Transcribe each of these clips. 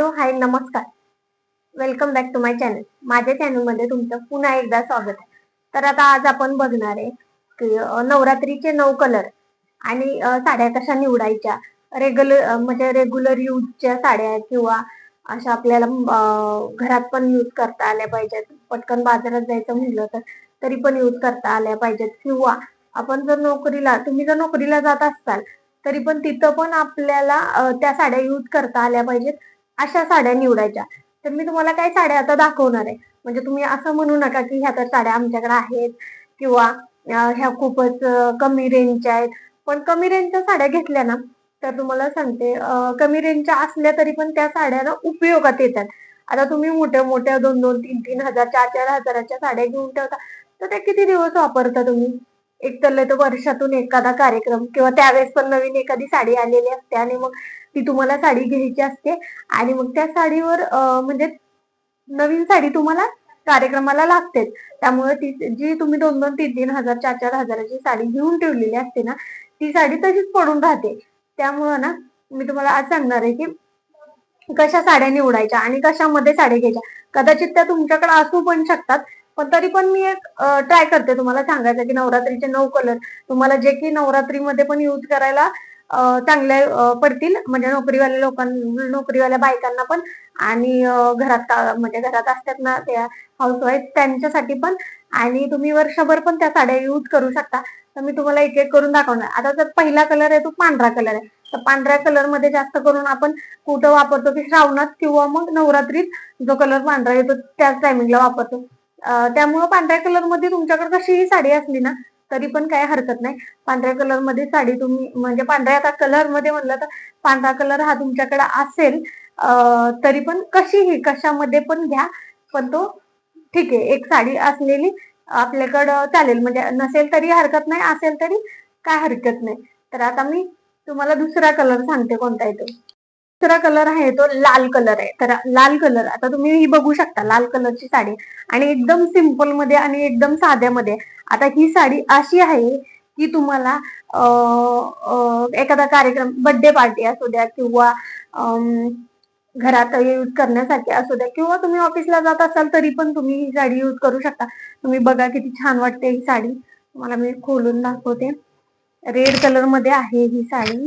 Hello hi नमस्कार. Welcome back to my channel माझ्या चॅनलमध्ये तुमचं पुन्हा एकदा स्वागत आहे. तर आता आज आपण बघणार आहे की नवरात्रीचे नऊ कलर आणि साड्या कशा निवडायच्या? रेग्युलर म्हणजे रेग्युलर यूजच्या साड्या किंवा अशा आपल्याला घरात पण यूज करता आल्या पाहिजेत. पटकन बाजारात जायचं म्हणलं तर तरी पण यूज करता आल्या पाहिजेत. किंवा आपण जर नोकरीला तुम्ही जर नोकरीला जात असाल तरी पण तिथं पण आपल्याला त्या साड्या यूज करता आल्या पाहिजेत. अशा साड्या निवडायच्या. तर मी तुम्हाला काही साड्या आता दाखवणार आहे. म्हणजे तुम्ही असं म्हणू नका की ह्या तर साड्या आमच्याकडे आहेत किंवा ह्या खूपच कमी रेंजच्या आहेत. पण कमी रेंजच्या साड्या घेतल्या ना तर तुम्हाला सांगते कमी रेंजच्या असल्या तरी पण त्या साड्या ना उपयोगात येतात. आता तुम्ही मोठ्या मोठ्या दोन दोन तीन तीन हजार चार चार हजाराच्या साड्या घेऊन ठेवता तर त्या किती दिवस वापरता तुम्ही? एक तर तर वर्षातून एखादा कार्यक्रम किंवा त्यावेळेस पण नवीन एखादी साडी आलेली असते आणि मग ती तुम्हाला साडी घ्यायची असते आणि मग त्या साडीवर म्हणजे नवीन साडी तुम्हाला कार्यक्रमाला लागतेच त्यामुळे ती जी तुम्ही दोन दोन तीन तीन हजार चार चार हजाराची साडी घेऊन ठेवलेली असते ना ती साडी तशीच पडून राहते. त्यामुळं ना मी तुम्हाला आज सांगणार आहे की कशा साड्या निवडायच्या आणि कशामध्ये साड्या घ्यायच्या. कदाचित त्या तुमच्याकडे असू पण शकतात पण तरी पण मी एक ट्राय करते तुम्हाला सांगायचं की नवरात्रीचे नऊ कलर तुम्हाला जे की नवरात्रीमध्ये पण यूज करायला चांगले पडतील. म्हणजे नोकरीवाल्या लोकांना नोकरीवाल्या बायकांना पण आणि घरात म्हणजे घरात असतात ना त्या हाऊसवाईफ त्यांच्यासाठी पण. आणि तुम्ही वर्षभर पण त्या साड्या यूज करू शकता. तर मी तुम्हाला एक एक करून दाखवणार. आता जर पहिला कलर आहे तो पांढरा कलर आहे. तर पांढऱ्या कलरमध्ये जास्त करून आपण कुठं वापरतो की श्रावणात किंवा मग नवरात्रीत जो कलर पांढरा येतो त्याच टायमिंगला वापरतो. त्यामुळं पांढऱ्या कलरमध्ये तुमच्याकडे कशीही साडी असली ना तरी पण काही हरकत नाही. पांढऱ्या कलरमध्ये साडी तुम्ही म्हणजे पांढऱ्या कलरमध्ये म्हणलं तर पांढरा कलर हा तुमच्याकडे असेल तरी पण कशीही कशामध्ये पण घ्या. पण तो ठीक आहे एक साडी असलेली आपल्याकडं चालेल. म्हणजे नसेल तरी हरकत नाही असेल तरी काय हरकत नाही. तर आता मी तुम्हाला दुसरा कलर सांगते कोणता येतो. दुसरा कलर आहे तो लाल कलर आहे. तर लाल कलर आता तुम्ही ही बघू शकता लाल कलरची साडी. आणि एकदम सिंपलमध्ये आणि एकदम साध्यामध्ये आता ही साडी अशी आहे की तुम्हाला एखादा कार्यक्रम बर्थडे पार्टी असू द्या किंवा घरात यूज करण्यासाठी असू द्या किंवा तुम्ही ऑफिसला जात असाल तरी पण तुम्ही ही साडी यूज करू शकता. तुम्ही बघा किती छान वाटते ही साडी. तुम्हाला मी खोलून दाखवते. रेड कलरमध्ये आहे ही साडी.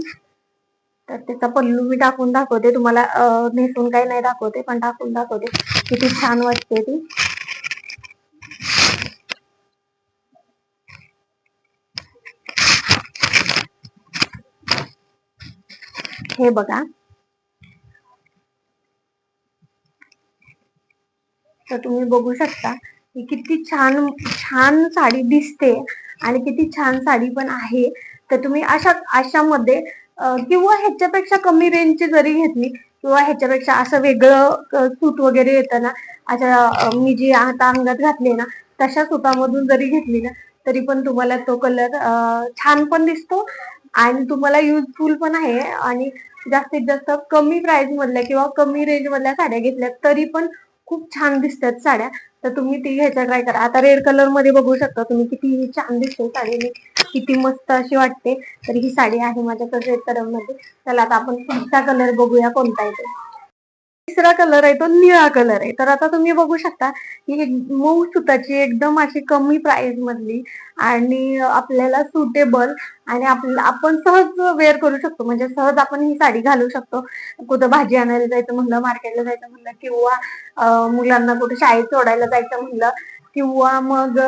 तर त्याचा पल्लू मी टाकून दाखवते. तुम्हाला नेसून काही नाही दाखवते पण टाकून दाखवते. किती छान वाटते ती. हे बघा. तर तुम्ही बघू शकता की किती छान छान साडी दिसते आणि किती छान साडी पण आहे. तर तुम्ही अशा अशामध्ये किंवा ह्याच्यापेक्षा कमी रेंजची जरी घेतली किंवा ह्याच्यापेक्षा असं वेगळं सूट वगैरे येतं ना अशा मी जी आता अंगात घातली ना तशा सुतामधून जरी घेतली ना तरी पण तुम्हाला तो कलर छान पण दिसतो आणि तुम्हाला युजफुल पण आहे. आणि जास्तीत जास्त कमी प्राइस मधल्या किंवा कमी रेंज मधल्या साड्या घेतल्या तरी पण खूप छान दिसतात साड्या. तर तुम्ही ती घ्यायचा ट्राय करा. आता रेड कलरमध्ये बघू शकता तुम्ही किती छान दिसते साडी. मी किती मस्त अशी वाटते. तर ही साडी आहे माझ्याकडे रेडमध्ये. चला आता आपण पुढचा कलर बघूया कोणता येतो. तिसरा कलर आहे तो निळा कलर आहे. तर आता तुम्ही बघू शकता ही एक मऊ सुताची एकदम अशी कमी प्राइस मधली आणि आपल्याला सुटेबल आणि आपल्याला आपण सहज वेअर करू शकतो. म्हणजे सहज आपण ही साडी घालू शकतो. कुठं भाजी आणायला जायचं म्हणलं मार्केटला जायचं म्हणलं किंवा मुलांना कुठे शाळेत सोडायला जायचं म्हणलं किंवा मग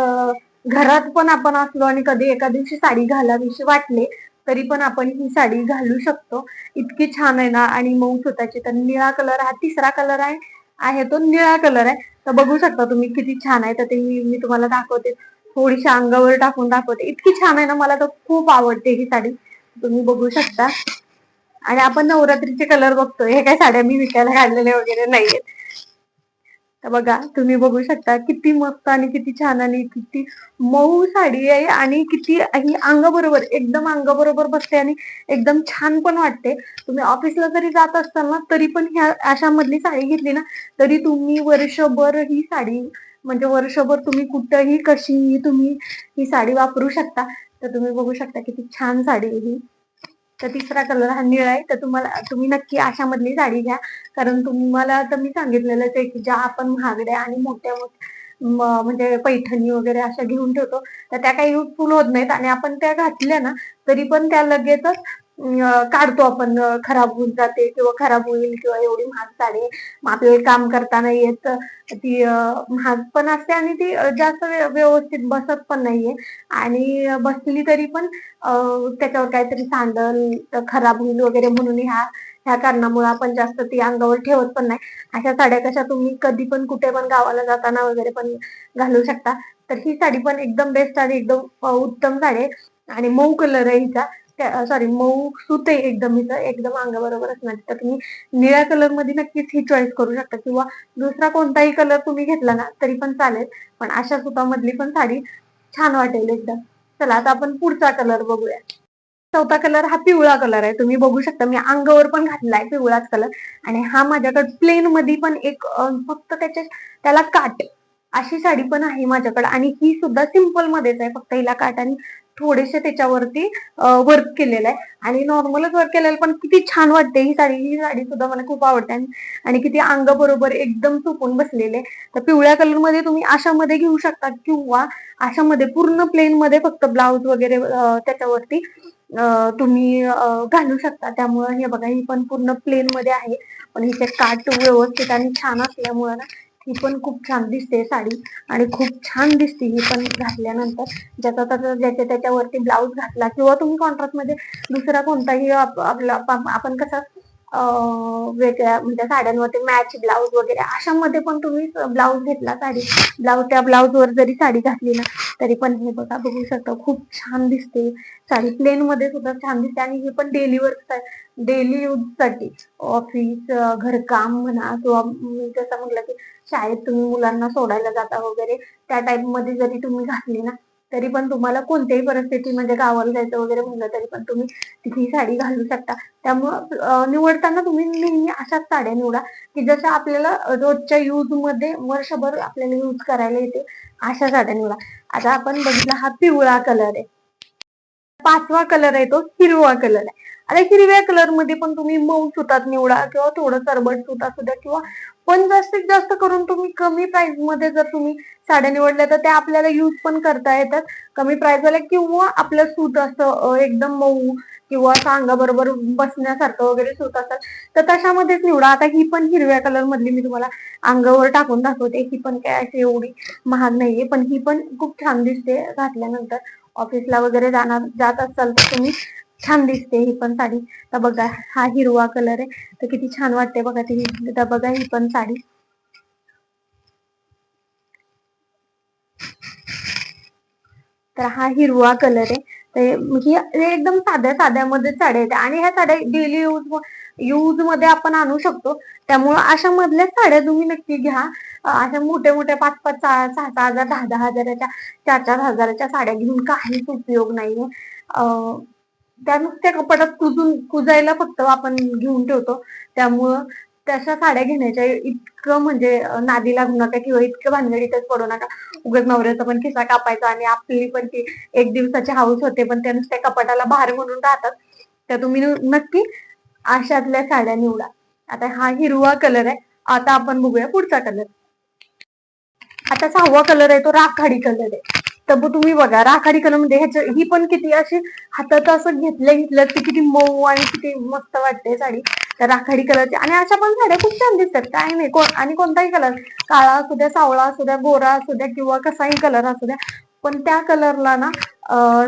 घरात पण आपण असलो आणि कधी एका दिवशी साडी घालावीशी वाटले तरी पण आपण ही साडी घालू शकतो. इतकी छान आहे ना? आणि मऊ स्वतःची. तर निळा कलर हा तिसरा कलर आहे आहे तो निळा कलर आहे. तर बघू शकता तुम्ही किती छान आहे. तर ते मी मी तुम्हाला दाखवते. थोडीशी अंगावर टाकून दाखवते. इतकी छान आहे ना? मला तर खूप आवडते ही साडी. तुम्ही बघू शकता. आणि आपण नवरात्रीचे कलर बघतोय. हे काय साड्या मी विकायला काढलेल्या वगैरे नाहीयेत. बघा तुम्ही बघू शकता किती मस्त आणि किती छान आणि किती मऊ साडी आहे आणि किती ही अंगाबरोबर एकदम अंगाबरोबर बसते आणि एकदम छान पण वाटते. तुम्ही ऑफिसला जरी जात असताल ना तरी पण ह्या अशा मधली साडी घेतली ना तरी तुम्ही वर्षभर ही साडी म्हणजे वर्षभर तुम्ही कुठंही कशीही तुम्ही ही साडी वापरू शकता. तर तुम्ही बघू शकता किती छान साडी आहे ही. तर तिसरा कलर हा निळा आहे. तर तुम्हाला तुम्ही नक्की अशामधली साडी घ्या. कारण तुम्हाला तर मी सांगितलेलंच आहे की ज्या आपण महागड्या आणि मोठ्या म्हणजे पैठणी वगैरे अशा घेऊन ठेवतो. तर त्या काही युजफुल होत नाहीत आणि आपण त्या घातल्या ना तरी पण त्या लगेचच काढतो आपण खराब होऊन जाते किंवा खराब होईल किंवा एवढी महाग साडी मग आपल्याला काम करता नाही येत ती महाग पण असते आणि ती जास्त व्यवस्थित बसत पण नाहीये. आणि बसली तरी पण त्याच्यावर काहीतरी सांडल खराब होईल वगैरे म्हणून ह्या ह्या कारणामुळे आपण जास्त ती अंगावर ठेवत पण नाही. अशा साड्या कशा तुम्ही कधी पण कुठे पण गावाला जाताना वगैरे पण घालू शकता. तर ही साडी पण एकदम बेस्ट आणि एकदम उत्तम साडी आहे. आणि मऊ कलर आहे हिचा. सॉरी मऊ सुते एकदम हिचं एकदम अंगाबरोबर असणार. तर तुम्ही निळ्या कलरमध्ये नक्कीच ही चॉईस करू शकता. किंवा दुसरा कोणताही कलर तुम्ही घेतला ना तरी पण चालेल. पण अशा सुतामधली पण साडी छान वाटेल एकदम. चला आता आपण पुढचा कलर बघूया. चौथा कलर हा पिवळा कलर आहे. तुम्ही बघू शकता मी अंगावर पण घातलाय पिवळाच कलर आणि हा माझ्याकडे प्लेन मध्ये पण एक फक्त त्याच्या त्याला काट. अशी साडी पण आहे माझ्याकडे. आणि ही सुद्धा सिंपल मध्येच आहे. फक्त हिला काट आणि थोडेसे त्याच्यावरती वर्क केलेलं आहे. आणि नॉर्मलच वर्क केलेलं पण किती छान वाटते ही साडी. ही साडी सुद्धा मला खूप आवडते. आणि- किती अंग बरोबर एकदम चुकून बसलेले तर पिवळ्या कलरमध्ये तुम्ही अशामध्ये घेऊ शकता किंवा अशामध्ये पूर्ण प्लेन मध्ये फक्त ब्लाऊज वगैरे त्याच्यावरती तुम्ही घालू शकता. त्यामुळे हे बघा ही पण पूर्ण प्लेन मध्ये आहे. पण हिचे काट व्यवस्थित आणि छान असल्यामुळे ना ही पण खूप छान दिसते साडी आणि खूप छान दिसते ही पण घातल्यानंतर. ज्याचा त्याचा ज्याच्या त्याच्यावरती ब्लाऊज घातला किंवा तुम्ही कॉन्ट्रॅक्टमध्ये दुसरा कोणताही आपला आपण कसा वेगळ्या म्हणजे साड्यांवरती मॅच ब्लाऊज वगैरे अशामध्ये पण तुम्ही ब्लाऊज घेतला साडी. ब्लाऊज त्या ब्लाऊज वर जरी साडी घातली ना तरी पण हे बघा बघू शकता खूप छान दिसते. साडी प्लेन मध्ये सुद्धा छान दिसते. आणि हे पण डेली वर्क डेली यूजसाठी ऑफिस घरकाम म्हणा किंवा मी जसं म्हटलं की शाळेत तुम्ही मुलांना सोडायला जाता वगैरे त्या टाइपमध्ये जरी तुम्ही घातली ना तरी पण तुम्हाला कोणत्याही परिस्थितीमध्ये म्हणजे गावाला जायचं वगैरे म्हणलं तरी पण तुम्ही ही साडी घालू शकता. त्यामुळं निवडताना तुम्ही नेहमी अशाच साड्या निवडा की जशा आपल्याला रोजच्या यूजमध्ये वर्षभर आपल्याला यूज करायला येते अशा साड्या निवडा. आता आपण बघितला हा पिवळा कलर आहे. पाचवा कलर आहे तो हिरवा कलर आहे. आता हिरव्या कलरमध्ये पण तुम्ही मऊ सुतात निवडा किंवा थोडं सरबट सुत सुद्धा किंवा पण जास्तीत जास्त करून तुम्ही कमी प्राइसमध्ये जर तुम्ही साड्या निवडल्या तर त्या आपल्याला युज पण करता येतात. कमी प्राइस वाल्या किंवा आपलं सूत असं एकदम मऊ किंवा असं अंगाबरोबर बसण्यासारखं वगैरे सूत असतात तर तशामध्येच निवडा. आता ही पण हिरव्या कलर मधली मी तुम्हाला अंगावर टाकून दाखवते. ही पण काय अशी एवढी महाग नाहीये पण ही पण खूप छान दिसते. घातल्यानंतर ऑफिसला वगैरे जाणार जात असाल तर तुम्ही छान दिसते ही पण साडी. तर बघा हा हिरवा कलर आहे. तर किती छान वाटते बघा ती. तर बघा ही पण साडी. तर हा हिरवा कलर आहे. तर ही एकदम साध्या साध्यामध्ये साड्या आहेत. आणि ह्या साड्या डेली यूज यूजमध्ये आपण आणू शकतो. त्यामुळं अशा मधल्या साड्या तुम्ही नक्की घ्या. अशा मोठ्या मोठ्या पाच पाच सहा सहा सहा हजार दहा दहा हजाराच्या चार चार हजाराच्या साड्या घेऊन काहीच उपयोग नाहीये. अं, त्या नुसत्या कपाटात कुजून कुजायला फक्त आपण घेऊन ठेवतो. त्यामुळं तशा साड्या घेण्याच्या इतकं म्हणजे नादी लागू नका किंवा इतकं भानगडीतच पडू नका. उगाच नवऱ्याचा पण खिसा कापायचा आणि आपली पण ती एक दिवसाची हाऊस होते पण त्या नुसत्या कपाटाला बाहेर म्हणून राहतात. तर तुम्ही नक्की अशातल्या साड्या निवडा. आता हा हिरवा कलर आहे. आता आपण बघूया पुढचा कलर. आता सहावा कलर आहे तो राखाडी कलर आहे. तर तुम्ही बघा राखाडी कलर म्हणजे ह्याच्या ही पण किती अशी हातात असं घेतलं घेतलं ती किती मऊ आणि किती मस्त वाटते साडी. तर राखाडी कलरची. आणि अशा पण साड्या खूप छान दिसतात. काय नाही कोण आणि कोणताही कलर काळा असू द्या सावळा असू द्या गोरा असू द्या किंवा कसाही कलर असू द्या पण त्या कलरला ना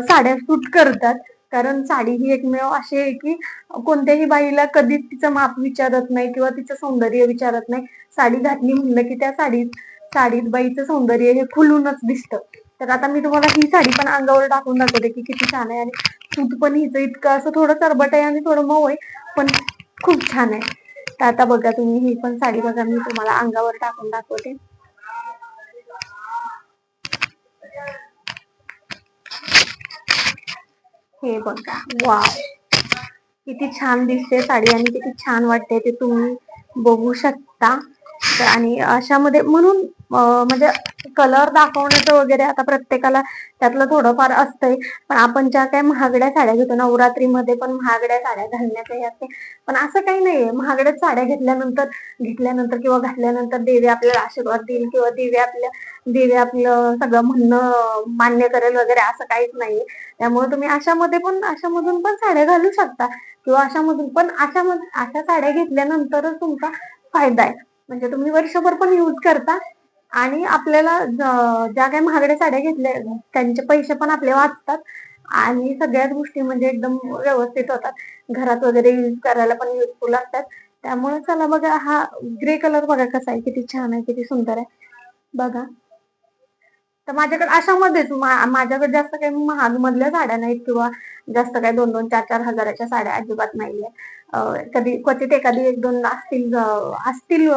साड्या सूट करतात. कारण साडी ही एकमेव अशी आहे की कोणत्याही बाईला कधीच तिचं माप विचारत नाही किंवा तिचं सौंदर्य विचारत नाही. साडी घातली म्हणलं की त्या साडीत साडीत बाईचं सौंदर्य हे खुलूनच दिसतं. तर आता मी तुम्हाला ही साडी पण अंगावर टाकून दाखवते की किती छान आहे. आणि सूत पण हिचं इतकं असं थोडं सरबट आहे आणि थोडं मऊ आहे पण खूप छान आहे. तर आता बघा तुम्ही ही पण साडी बघा मी तुम्हाला अंगावर टाकून दाखवते. हे बघा वा किती छान दिसते साडी आणि किती छान वाटते ते तुम्ही बघू शकता. असतं आणि अशामध्ये म्हणून म्हणजे कलर दाखवण्याचं वगैरे आता प्रत्येकाला त्यातलं थोडंफार असतंय. पण आपण ज्या काही महागड्या साड्या घेतो नवरात्रीमध्ये पण महागड्या साड्या घालण्याचं हे असते. पण असं काही नाहीये. महागड्या साड्या घेतल्यानंतर घेतल्यानंतर किंवा घातल्यानंतर देवी आपल्याला आशीर्वाद देईल किंवा देवी आपल्या देवी आपलं सगळं म्हणणं मान्य करेल वगैरे असं काहीच नाहीये. त्यामुळे तुम्ही अशामध्ये पण अशामधून पण साड्या घालू शकता. किंवा अशामधून पण अशा अशा साड्या घेतल्यानंतरच तुमचा फायदा आहे. म्हणजे तुम्ही वर्षभर पण युज करता. आणि आपल्याला ज्या काही महागड्या साड्या घेतल्या त्यांचे पैसे पण आपले वाचतात. आणि सगळ्याच गोष्टी म्हणजे एकदम व्यवस्थित होतात. घरात वगैरे युज करायला पण युजफुल असतात. त्यामुळे चला बघा हा ग्रे कलर बघा कसा आहे किती छान आहे किती सुंदर आहे. बघा. तर माझ्याकडे अशामध्येच माझ्याकडे जास्त काही महाग मधल्या साड्या नाहीत किंवा जास्त काही दोन दोन चार चार हजाराच्या साड्या अजिबात नाहीये. कधी क्वचित एखादी एक दोन असतील असतील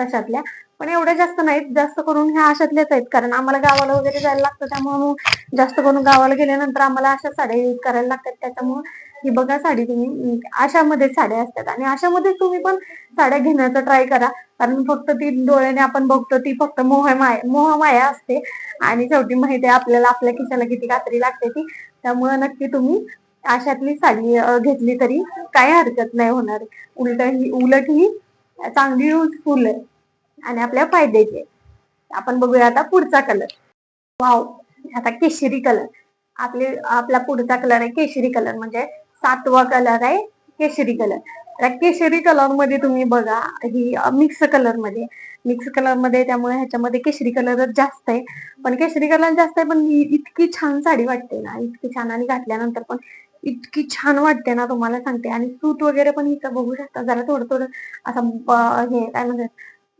तशातल्या. पण एवढ्या जास्त नाहीत जास्त करून ह्या अशातल्याच आहेत. कारण आम्हाला गावाला वगैरे जायला लागतं त्यामुळे मग जास्त करून गावाला गेल्यानंतर आम्हाला अशा साड्या युज करायला लागतात. त्याच्यामुळे ही बघा साडी तुम्ही अं, अशामध्ये साड्या असतात. आणि अशामध्ये तुम्ही पण साड्या घेण्याचा ट्राय करा. कारण फक्त ती डोळ्याने आपण बघतो ती फक्त मोह मोह माया असते. आणि शेवटी माहिती आहे आपल्याला आपल्या खिशाला किती कात्री लागते ती. त्यामुळे नक्की तुम्ही अशातली साडी घेतली तरी काही हरकत नाही होणार. उलट ही उलट ही चांगली युजफुल आहे. आणि आपल्या फायद्याचे. आपण बघूया आता पुढचा कलर वाव आता केशरी कलर आपले आपला पुढचा कलर आहे केशरी कलर म्हणजे सातवा कलर आहे केशरी कलर त्या केशरी कलरमध्ये तुम्ही बघा ही मिक्स कलरमध्ये. मिक्स कलरमध्ये त्यामुळे ह्याच्यामध्ये केशरी कलरच जास्त आहे. पण केशरी कलर जास्त आहे पण इतकी छान साडी वाटते ना. इतकी छान आणि घातल्यानंतर पण इतकी छान वाटते ना तुम्हाला सांगते. आणि सूट वगैरे पण इथं बघू शकता जरा थोडं थोडं असं हे काय म्हणतात?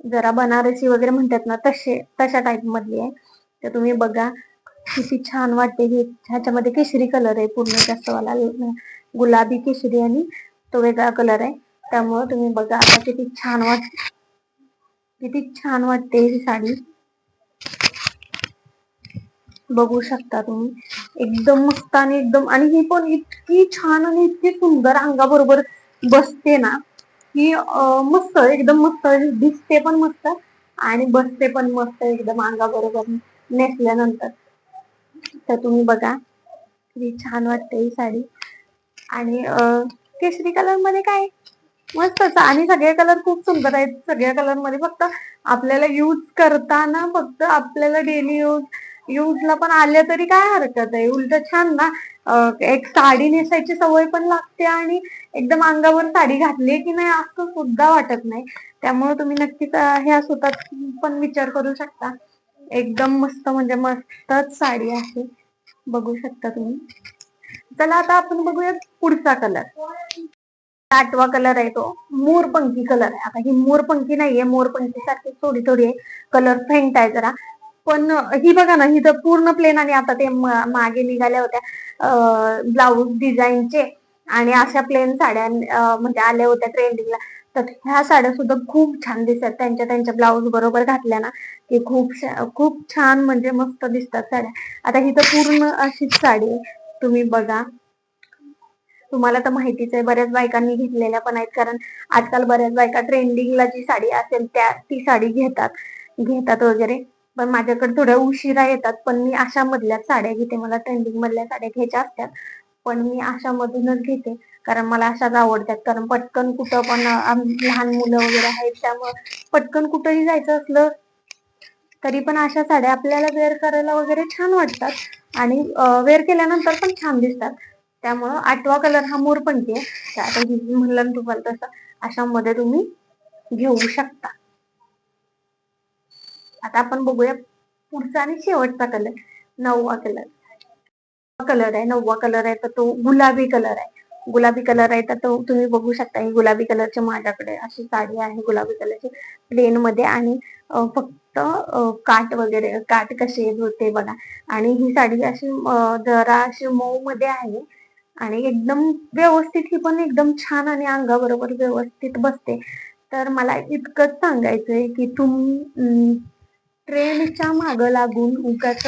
जरा बनारसी वगैरे म्हणतात ना तसे तशा टाईप मधली आहे. तर तुम्ही बघा किती छान वाटते ही. ह्याच्यामध्ये केशरी कलर आहे पूर्ण जास्त वाला. गुलाबी केशरी आणि तो वेगळा कलर आहे. त्यामुळे तुम्ही बघा आता किती छान वाट किती छान वाटते ही साडी. बघू शकता तुम्ही. एकदम मस्त आणि एकदम आणि ही पण इतकी छान आणि इतकी सुंदर अंगाबरोबर बसते ना. की मस्त एकदम मस्त. दिसते पण मस्त आणि बसते पण मस्त एकदम अंगा बरोबर नेसल्यानंतर. तर तुम्ही बघा किती छान वाटते ही साडी. आणि अं, केशरी कलरमध्ये काय? मस्तच आणि सगळे कलर खूप सुंदर आहेत. सगळ्या कलरमध्ये फक्त आपल्याला यूज करताना फक्त आपल्याला डेली यूज यूजला पण आले तरी काय हरकत आहे? उलट छान ना. एक साडी नेसायची सवय पण लागते आणि एकदम अंगावर साडी घातली की नाही असं सुद्धा वाटत नाही. त्यामुळे तुम्ही नक्कीच ह्या सुतात पण विचार करू शकता. एकदम मस्त म्हणजे मस्तच साडी आहे. बघू शकता तुम्ही. चला आता आपण बघूया पुढचा कलर. आठवा कलर आहे तो. मोरपंखी कलर आहे. आता ही मोरपंखी नाहीये. मोरपंखी सारखी थोडी थोडी आहे. कलर फेंट आहे जरा. पण ही बघा ना ही तर पूर्ण प्लेन आणि आता ते मागे निघाल्या होत्या ब्लाऊज डिझाईनचे आणि अशा प्लेन साड्या म्हणजे आल्या होत्या ट्रेंडिंगला तर ह्या साड्या सुद्धा खूप छान दिसतात. त्यांच्या त्यांच्या ब्लाऊज बरोबर घातल्या ना की खूप खूप छान म्हणजे मस्त दिसतात साड्या. आता ही तर पूर्ण अशीच साडी आहे. तुम्ही बघा. तुम्हाला तर माहितीच आहे बऱ्याच बायकांनी घेतलेल्या पण आहेत. कारण आजकाल बऱ्याच बायका ट्रेंडिंगला जी साडी असेल त्या ती साडी घेतात घेतात वगैरे. पण माझ्याकडे थोड्या उशिरा येतात पण मी अशा मधल्याच साड्या घेते. मला ट्रेंडिंग मधल्या साड्या घ्यायच्या असतात पण मी अशा मधूनच घेते. कारण मला अशाच आवडतात. कारण पटकन कुठं पण लहान मुलं वगैरे आहेत त्यामुळं पटकन कुठंही जायचं असलं तरी पण अशा साड्या आपल्याला वेअर करायला वगैरे छान वाटतात. आणि वेअर केल्यानंतर पण छान दिसतात. त्यामुळं आठवा कलर हा मोरपंखी आहे आता म्हणलं तुम्हाला तसं अशा मध्ये तुम्ही घेऊ शकता. आता आपण बघूया पुढचा आणि शेवटचा कलर नववा कलर कलर आहे नववा कलर आहे तर तो गुलाबी कलर आहे. गुलाबी कलर आहे तर तो तुम्ही बघू शकता ही गुलाबी कलरची माझ्याकडे अशी साडी आहे गुलाबी कलरची प्लेन मध्ये आणि फक्त काट वगैरे काट कसे होते बघा. आणि ही साडी अशी जरा अशी मऊ मध्ये आहे आणि एकदम व्यवस्थित ही पण एकदम छान आणि अंगाबरोबर व्यवस्थित बसते. तर मला इतकंच सांगायचंय की तुम्ही ट्रेनच्या माग लागून उगाच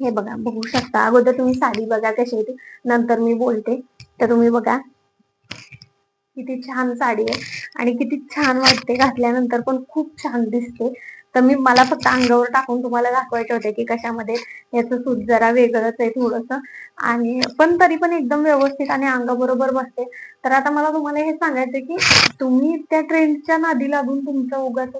हे बघा बघू शकता. अगोदर तुम्ही साडी बघा कशी आहे ती नंतर मी बोलते. तर तुम्ही बघा किती छान साडी आहे आणि किती छान वाटते घातल्यानंतर पण खूप छान दिसते. तर मी मला फक्त अंगावर टाकून तुम्हाला दाखवायचे होते की कशामध्ये याचं सूत जरा वेगळंच आहे थोडस. आणि पण तरी पण एकदम व्यवस्थित आणि अंगाबरोबर बसते. तर आता मला तुम्हाला हे सांगायचं की तुम्ही त्या ट्रेंडच्या नादी लागून तुमचं उगाच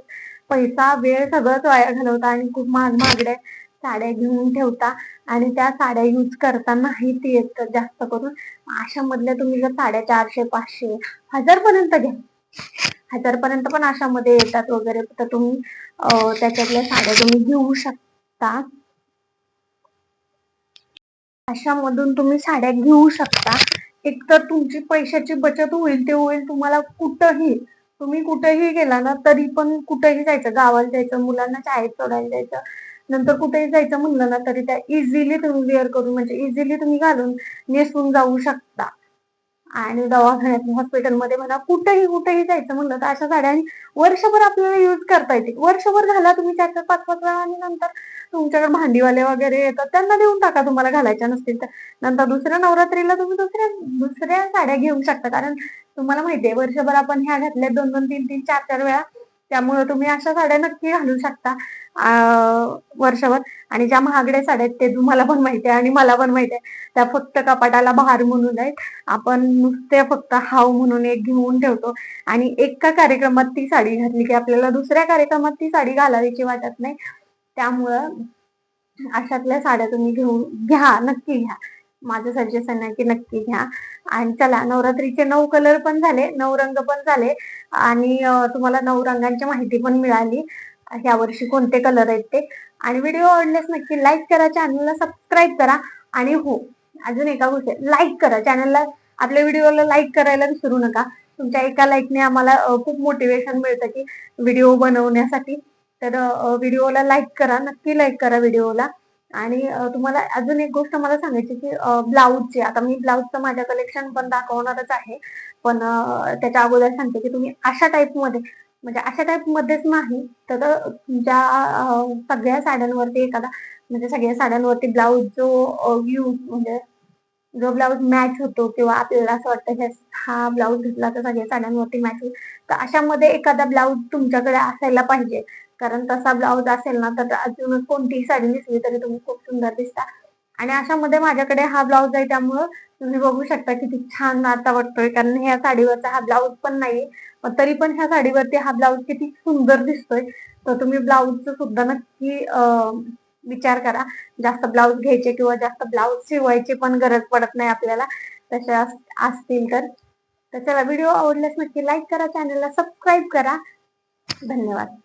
पैसा वेळ सगळंच वाया घालवता आणि खूप महाग महागड्या साड्या घेऊन ठेवता आणि त्या साड्या यूज करतानाही ती येत जास्त करून अशा मधल्या तुम्ही जर साड्या चारशे पाचशे हजार पर्यंत घ्या. हजार पर्यंत पण अशामध्ये येतात वगैरे तर तुम्ही त्याच्यातल्या साड्या तुम्ही घेऊ शकता. अशामधून तुम्ही साड्या घेऊ शकता. एक तर तुमची पैशाची बचत होईल ते होईल तुम्हाला कुठंही. तुम्ही कुठेही गेला ना तरी पण कुठेही जायचं. गावाला जायचं मुलांना शाळेत सोडायला जायचं. नंतर कुठेही जायचं म्हणलं ना तरी त्या इझिली तुम्ही वेअर करून म्हणजे इझिली तुम्ही घालून नेसून जाऊ शकता. आणि दवाखान्यात हॉस्पिटलमध्ये म्हणा कुठेही कुठेही जायचं म्हणलं तर अशा साड्या वर्षभर आपल्याला युज करता येते. वर्षभर घाला तुम्ही चार चार पाच पाच वेळा आणि नंतर तुमच्याकडे भांडीवाले वगैरे येतात त्यांना देऊन टाका तुम्हाला घालायच्या नसतील तर. नंतर दुसऱ्या नवरात्रीला तुम्ही दुसऱ्या दुसऱ्या साड्या घेऊ शकता. कारण तुम्हाला माहितीये वर्षभर आपण ह्या घातल्या दोन दोन तीन तीन चार चार वेळा त्यामुळे तुम्ही अशा साड्या नक्की घालू शकता वर्षभर. आणि ज्या महागड्या साड्या आहेत ते तुम्हाला पण माहिती आहे आणि मला पण माहिती आहे. त्या फक्त कपाटाला बहार म्हणून आहेत. आपण नुसते फक्त हाव म्हणून एक घेऊन ठेवतो. आणि एका कार्यक्रमात ती साडी घातली की आपल्याला दुसऱ्या कार्यक्रमात ती साडी घालावीची वाटत नाही. त्यामुळं अशातल्या साड्या तुम्ही घेऊन घ्या नक्की घ्या. माझं सजेशन आहे की नक्की घ्या. आणि चला नवरात्रीचे नऊ कलर पण झाले नऊ रंग पण झाले. आणि तुम्हाला नऊ रंगांची माहिती पण मिळाली. ह्या वर्षी कोणते कलर आहेत ते. आणि व्हिडिओ आवडल्यास नक्की लाईक करा चॅनलला सबस्क्राईब करा. आणि हो अजून एका गोष्ट लाईक करा. चॅनलला आपल्या व्हिडिओला लाईक करायला विसरू नका. तुमच्या एका लाईकने आम्हाला खूप मोटिवेशन मिळतं की व्हिडिओ बनवण्यासाठी. तर व्हिडिओला लाईक करा. नक्की लाईक करा व्हिडिओला आणि तुम्हाला अजून एक गोष्ट मला सांगायची की ब्लाऊजची आता मी ब्लाऊजचं माझ्या कलेक्शन पण दाखवणारच आहे. पण त्याच्या अगोदर सांगते की तुम्ही अशा टाईपमध्ये म्हणजे अशा टाईपमध्येच नाही तर तुमच्या सगळ्या साड्यांवरती एखादा म्हणजे सगळ्या साड्यांवरती ब्लाऊज जो यूज म्हणजे जो ब्लाऊज मॅच होतो किंवा आपल्याला असं वाटतं हे हा ब्लाऊज घेतला तर सगळ्या साड्यांवरती मॅच होईल तर अशामध्ये एखादा ब्लाऊज तुमच्याकडे असायला पाहिजे. कारण तसा ब्लाऊज असेल ना तर अजून कोणतीही साडी नेसली तरी तुम्ही खूप सुंदर दिसता. आणि अशामध्ये माझ्याकडे हा ब्लाऊज आहे त्यामुळं तुम्ही बघू शकता किती छान आता वाटतोय. कारण ह्या साडीवरचा हा ब्लाऊज पण नाही तरी पण ह्या साडीवरती हा ब्लाऊज किती सुंदर दिसतोय. तर तुम्ही ब्लाऊजचं सुद्धा नक्की विचार करा. जास्त ब्लाऊज घ्यायचे किंवा जास्त ब्लाऊज शिवायची पण गरज पडत नाही आपल्याला. तशा असतील तर. तर चला व्हिडिओ आवडल्यास नक्की लाईक करा चॅनलला सबस्क्राईब करा. धन्यवाद.